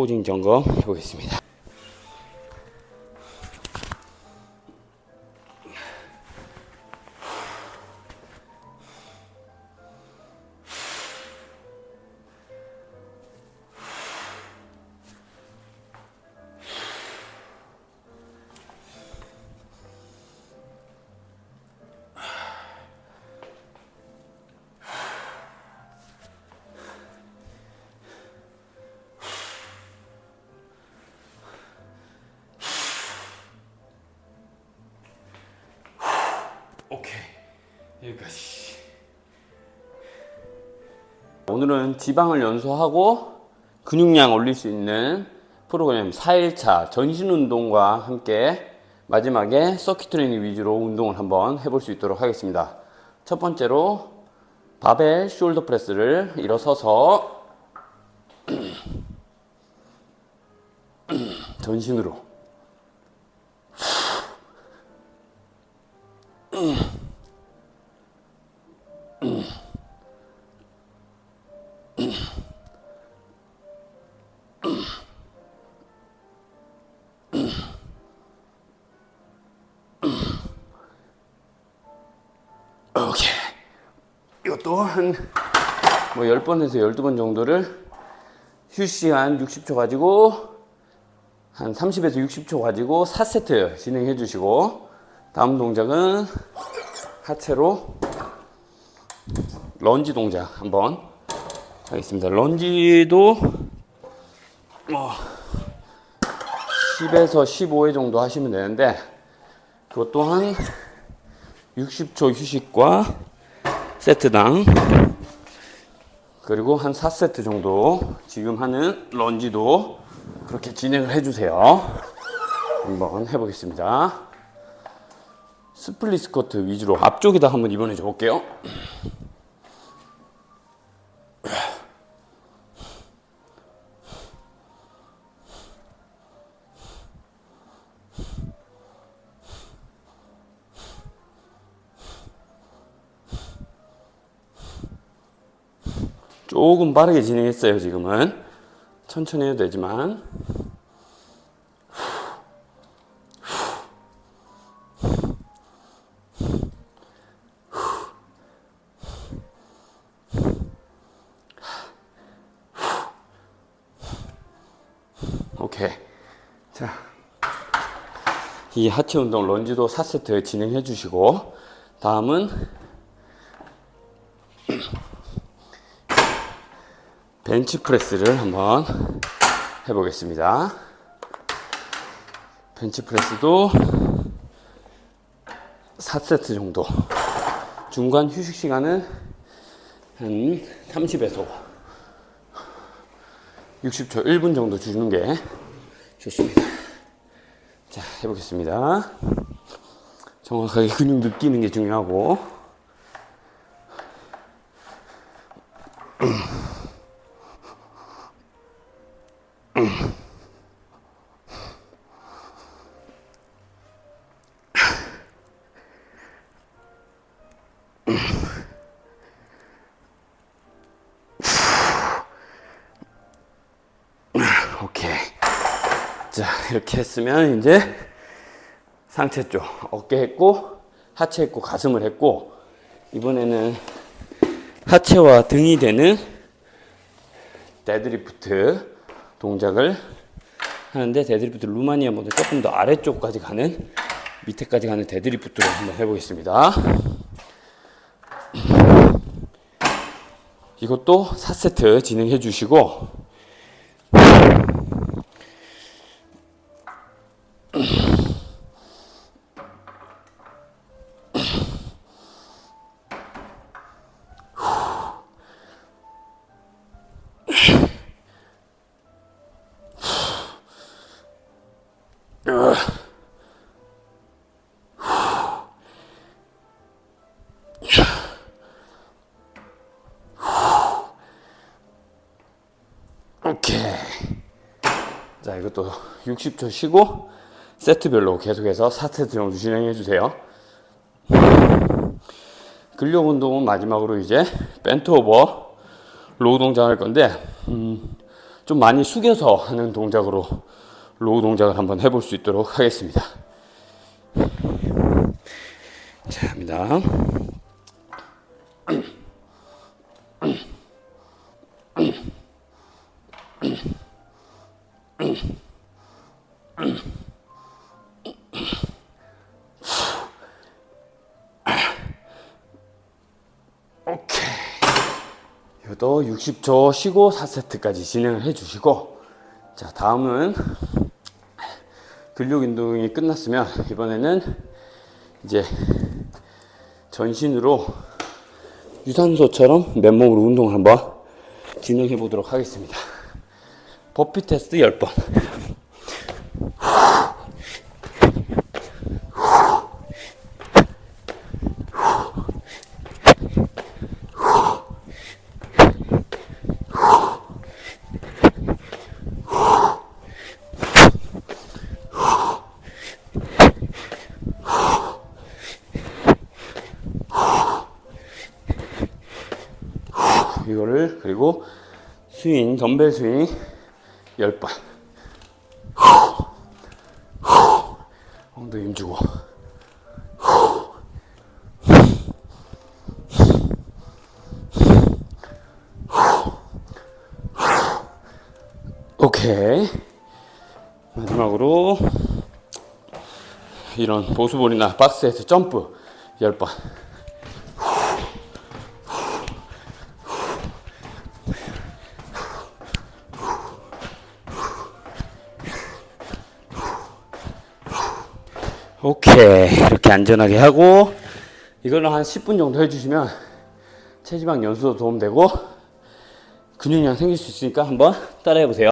포징 점검 해보겠습니다. 여기까지. 오늘은 지방을 연소하고 근육량 올릴 수 있는 프로그램 4일차 전신 운동과 함께 마지막에 서킷 트레이닝 위주로 운동을 한번 해볼 수 있도록 하겠습니다. 첫 번째로 바벨 숄더 프레스를 일어서서 전신으로 이것도 한, 뭐, 10번에서 12번 정도를 휴식 시간 60초 가지고, 한 30에서 60초 가지고 4세트 진행해 주시고, 다음 동작은 하체로 런지 동작 한번 하겠습니다. 런지도 뭐 10에서 15회 정도 하시면 되는데, 그것 또한 60초 휴식과 세트당 그리고 한 4세트 정도 지금 하는 런지도 그렇게 진행을 해주세요. 한번 해보겠습니다. 스플릿 스쿼트 위주로 앞쪽에다 한번 이번에 줘볼게요. 조금 빠르게 진행했어요, 지금은. 천천히 해도 되지만. 오케이. 자. 이 하체 운동 런지도 4세트 진행해 주시고, 다음은 벤치프레스를 한번 해보겠습니다. 벤치프레스도 4세트 정도. 중간 휴식 시간은 한 30에서 60초, 1분 정도 주는 게 좋습니다. 자, 해보겠습니다. 정확하게 근육 느끼는 게 중요하고. 이렇게 했으면 이제 상체 쪽 어깨 했고 하체 했고 가슴을 했고 이번에는 하체와 등이 되는 데드리프트 동작을 하는데 데드리프트 루마니아 모드 조금 더 아래쪽까지 가는 밑에까지 가는 데드리프트로 한번 해보겠습니다. 이것도 4세트 진행해 주시고 오케이. 자, 이것도 60초 쉬고 세트별로 계속해서 4세트 정도 진행해 주세요. 근력 운동은 마지막으로 이제 벤트 오버 로우 동작 할 건데 음, 좀 많이 숙여서 하는 동작으로 로우 동작을 한번 해볼 수 있도록 하겠습니다. 자, 합니다. 이것도 60초 쉬고 4세트까지 진행을 해주시고, 자, 다음은 근력 운동이 끝났으면 이번에는 이제 전신으로 유산소처럼 맨몸으로 운동을 한번 진행해 보도록 하겠습니다. 버피 테스트 10번. 이거를 그리고 스윙 덤벨 스윙 10번. 엉덩이 힘주고. 오케이 마지막으로 이런 보수볼이나 박스에서 점프 10번 오케이 이렇게 안전하게 하고 이거는 한 10분 정도 해주시면 체지방 연수도 도움되고 근육량 생길 수 있으니까 한번 따라해 보세요